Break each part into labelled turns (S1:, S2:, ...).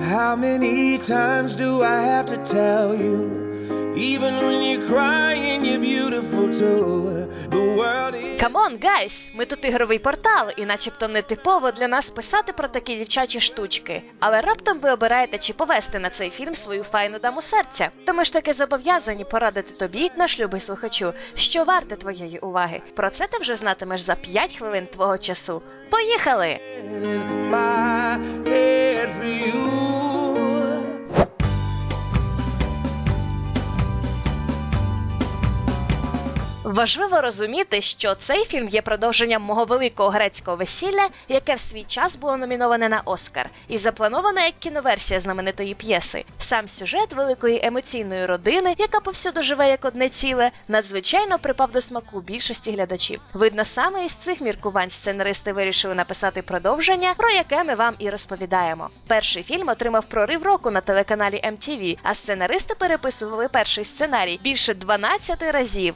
S1: How many times do I have to tell you? Even when you're crying, you're beautiful too. The world is.
S2: Камон, гайс! Ми тут ігровий портал, і начебто не типово для нас писати про такі дівчачі штучки. Але раптом ви обираєте чи повести на цей фільм свою файну даму серця. То ми ж таки зобов'язані порадити тобі, наш любий слухачу, що варте твоєї уваги. Про це ти вже знатимеш за 5 хвилин твого часу. Поїхали!
S1: my head for you.
S2: Важливо розуміти, що цей фільм є продовженням мого великого грецького весілля, яке в свій час було номіноване на Оскар, і заплановане як кіноверсія знаменитої п'єси. Сам сюжет великої емоційної родини, яка повсюду живе як одне ціле, надзвичайно припав до смаку більшості глядачів. Видно, саме із цих міркувань сценаристи вирішили написати продовження, про яке ми вам і розповідаємо. Перший фільм отримав прорив року на телеканалі MTV, а сценаристи переписували перший сценарій більше 12 разів.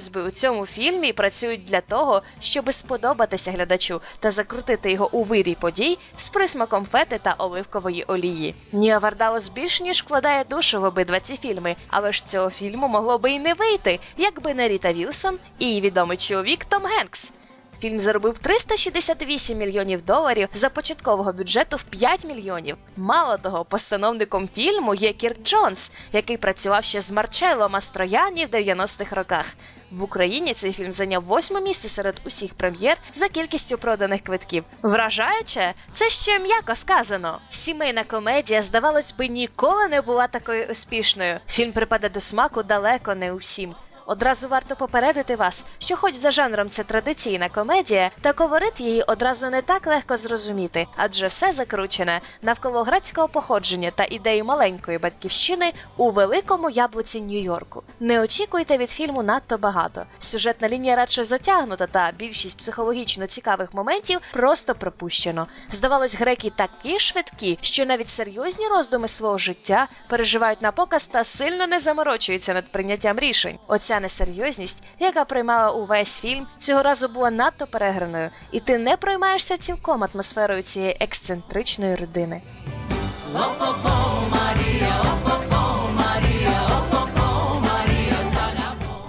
S2: Здавалось би, у цьому фільмі працюють для того, щоби сподобатися глядачу та закрутити його у вирій подій з присмаком фети та оливкової олії. Ніа Вардалос більш ніж вкладає душу в обидва ці фільми, але ж цього фільму могло би і не вийти, якби не Ріта Вілсон і її відомий чоловік Том Генкс. Фільм заробив 368 мільйонів доларів за початкового бюджету в 5 мільйонів. Мало того, постановником фільму є Кірк Джонс, який працював ще з Марчелло Мастрояні в 90-х роках. В Україні цей фільм зайняв восьме місце серед усіх прем'єр за кількістю проданих квитків. Вражаюче, це ще м'яко сказано. Сімейна комедія, здавалось би, ніколи не була такою успішною. Фільм припаде до смаку далеко не усім. Одразу варто попередити вас, що, хоч за жанром це традиційна комедія, та колорит її одразу не так легко зрозуміти, адже все закручене навколо грецького походження та ідеї маленької батьківщини у великому яблуці Нью-Йорку. Не очікуйте від фільму надто багато. Сюжетна лінія радше затягнута, та більшість психологічно цікавих моментів просто пропущено. Здавалось, греки такі швидкі, що навіть серйозні роздуми свого життя переживають на показ та сильно не заморочуються над прийняттям рішень. Оця несерйозність, яка приймала увесь фільм, цього разу була надто переграною, і ти не проймаєшся цілком атмосферою цієї ексцентричної родини.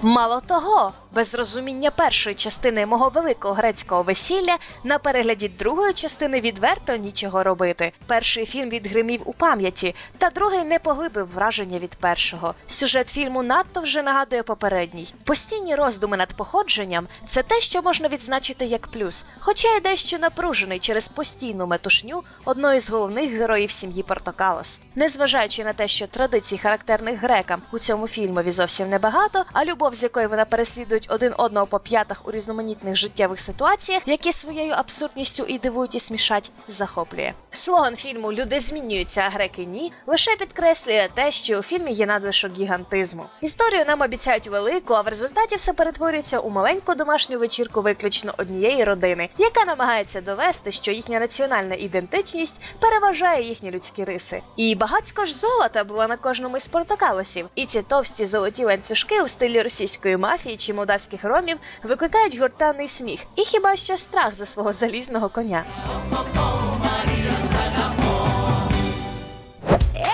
S2: Мало того, без розуміння першої частини мого великого грецького весілля на перегляді другої частини відверто нічого робити. Перший фільм відгримів у пам'яті, та другий не поглибив враження від першого. Сюжет фільму надто вже нагадує попередній. Постійні роздуми над походженням це те, що можна відзначити як плюс, хоча й дещо напружений через постійну метушню одної з головних героїв сім'ї Портокалос. Незважаючи на те, що традицій, характерних грекам у цьому фільмові зовсім небагато, а любов, з якою вона переслідують один одного по п'ятах у різноманітних життєвих ситуаціях, які своєю абсурдністю і дивують, і смішать, захоплює. Слоган фільму Люди змінюються, а греки ні лише підкреслює те, що у фільмі є надлишок гігантизму. Історію нам обіцяють велику, а в результаті все перетворюється у маленьку домашню вечірку виключно однієї родини, яка намагається довести, що їхня національна ідентичність переважає їхні людські риси. І багатько ж золота було на кожному із портокалосів. І ці товсті золоті ланцюжки у стилі російської мафії чи молдавських ромів викликають гортанний сміх і хіба що страх за свого залізного коня.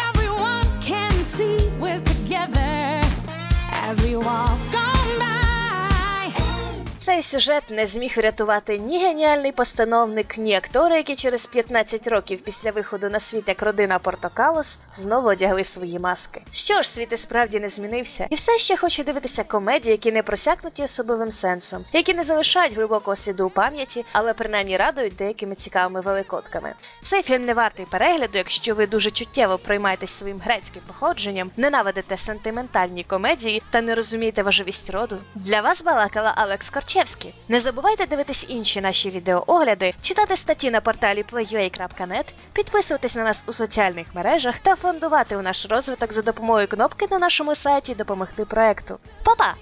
S3: Everyone can see we're together as we walk.
S2: Цей сюжет не зміг врятувати ні геніальний постановник, ні актори, які через 15 років після виходу на світ як родина Портокалос знову одягли свої маски. Що ж, світ і справді не змінився, і все ще хоче дивитися комедії, які не просякнуті особливим сенсом, які не залишають глибокого сліду у пам'яті, але принаймні радують деякими цікавими великодками. Цей фільм не вартий перегляду, якщо ви дуже чуттєво приймаєтесь своїм грецьким походженням, ненавидите сентиментальні комедії та не розумієте важливість роду. Для вас балакала Алекс Корчевський. Не забувайте дивитись інші наші відеоогляди, читати статті на порталі playua.net, підписуватись на нас у соціальних мережах та фондувати у наш розвиток за допомогою кнопки на нашому сайті Допомогти проекту. Па-па!